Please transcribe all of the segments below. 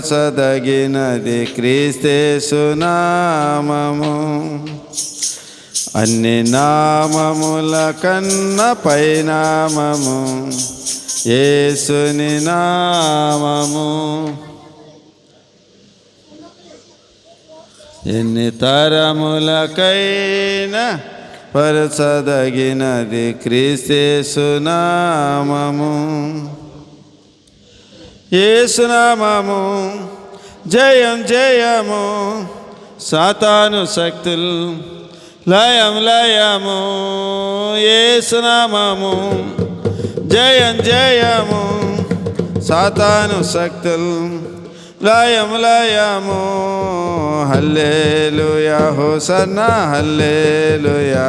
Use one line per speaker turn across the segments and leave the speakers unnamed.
సదగినది క్రీస్తేసునామము అన్ని నామముల కన్న పైనామము. ఏసుని నామము. ఎన్ని తరములకైనా పరచదగినది క్రీస్తేసునామము ఏసునామము జయం జయము సాతాను శక్తులు లయం లయము ఏసునామము జయం జయము సాతాను శక్తులు లయం లయము హల్లేలుయా హోసన్నా హల్లేలుయా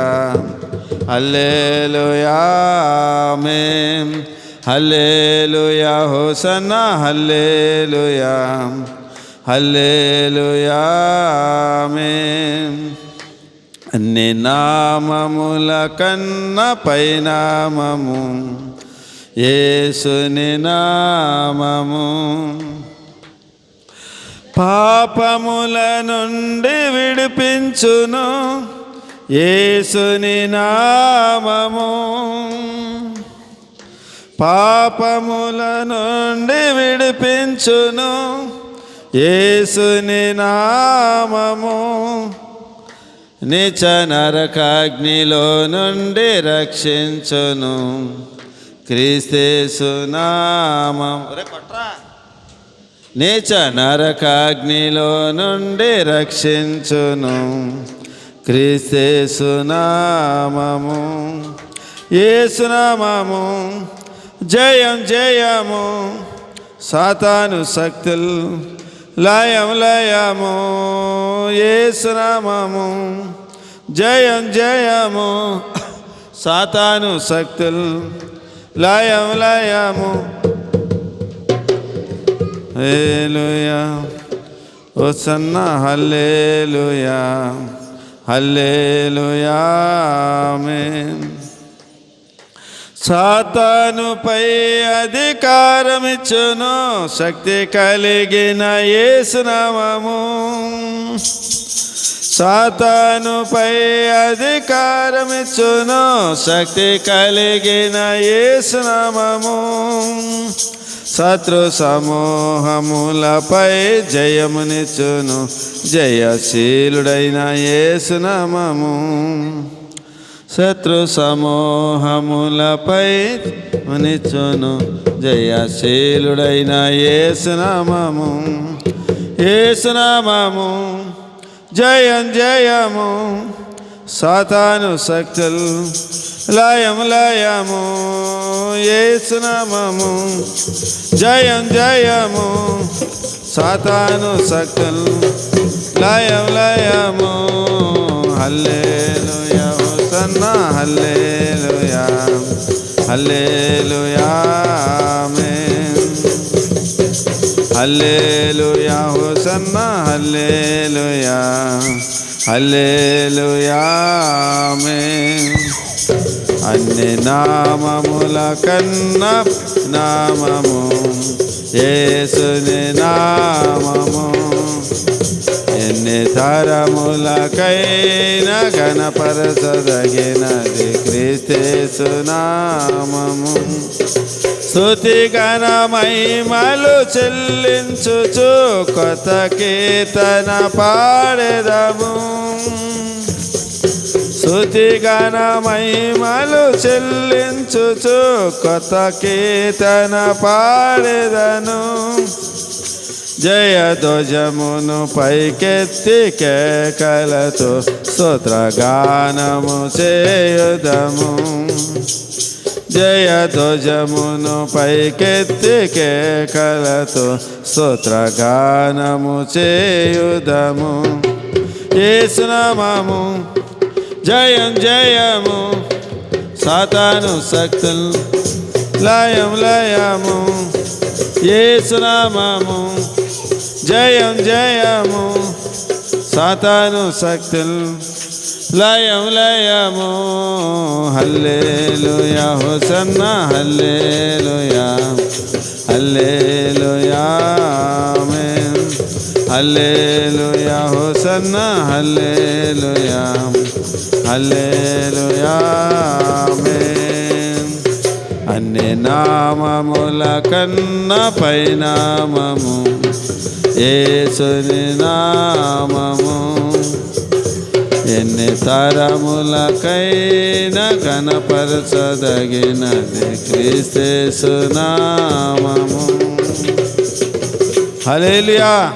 హల్లేలుయా మేం హల్లేలుయా హోసనా హల్లేలుయా హల్లేలుయా అన్ని నామముల కన్న పైనామము యేసుని నామము. పాపముల నుండి విడిపించును యేసుని నామము. పాపముల నుండి విడిపించును. యేసుని నామము నిచ నరకాగ్నిలో నుండి రక్షించును. క్రీస్తేసు నామం. నీచ నరకాగ్నిలో నుండి రక్షించును. క్రీస్తేసునామము ఏసునామము జయం జయము సాతాను శక్తులు లయం లయము ఏసునామము జయం జయము సాతాను శక్తులు లయం లయము. హేలుయా ఓ సన్న హల్లేలుయా హల్లేలుయా ఆమేన్. సాతానుపై అధికారమిచ్చును శక్తి కలిగిన ఏసునామము సాతానుపై అధికారమిచ్చును శక్తి కలిగిన ఏసునామము శత్రు సమూహములపై జయమునిచ్చును జయశీలుడైన ఏసునామము శత్రు సమూహములపై మునిచ్చును జయశీలుడైన ఏసునామము ఏసునామము జయం జయము సాతాను శక్తులు లయం లయము ఏసునామము జయం జయము సాతాను శక్తులు లయం లయము hallelujah. Hosanna hallelujah hallelujah hallelujah hosanna hallelujah hallelujah అన్ని నామముల కన్న నామము యేసుని నామము. తరములకైన గణపరచదగినది క్రీస్తేసు నామము. స్తుతి గణ చెల్లించుచు కొత్త కీర్తన పాడెదము. స్తుతి గణ చెల్లించుచు కొత్త కీర్తన పాడెదను. జయ ధ్వజమును పైకెత్తి కేకలతో స్తోత్రగానము చేయుదము. జయ ధ్వజమును పైకెత్తి కేకలతో స్తోత్రగానము చేయుదము. ఏసునామము జయం జయము సాతాను శక్తులు లయం లయము. ఏసునామము జయం జయము సాతాను శక్తులు లయం లయము. Hallelujah hosanna hallelujah hallelujah hallelujah hosanna hallelujah hallelujah అన్ని నామముల కన్న పైనామము ఏసుని నామము ఎన్ని తరములకైనా కనపరచదగినది క్రీస్తేసు నామము. హలేలియా